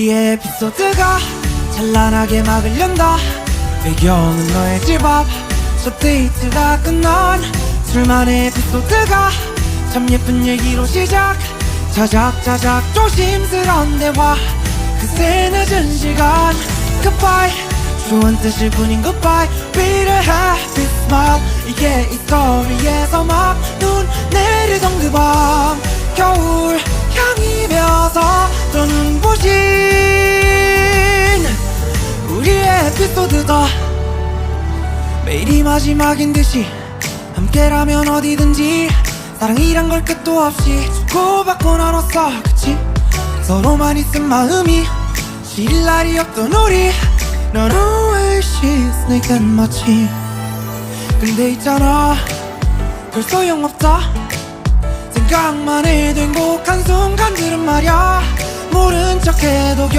이 에피소드가 찬란하게 막을 연다. 배경은 너의 집 앞. 첫 데이트가 끝난 둘만의 에피소드가 참 예쁜 얘기로 시작. 자작자작 조심스러운 대화. 그새 늦은 시간. Goodbye. 좋은 뜻일 뿐인 goodbye. Be the happy smile. 이게 이 스토리에서 막 눈 내리던 그밤 에피소드다 매일이 마지막인 듯이 함께라면 어디든지 사랑이란 걸 끝도 없이 주고받고 나눴어 그치? 서로만 있은 마음이 쉴 날이 없던 우리. 넌 oasis 내겐 마치 근데 있잖아. 별 소용없다 생각만 해도 행복한 순간들은 말야. 모른 척해도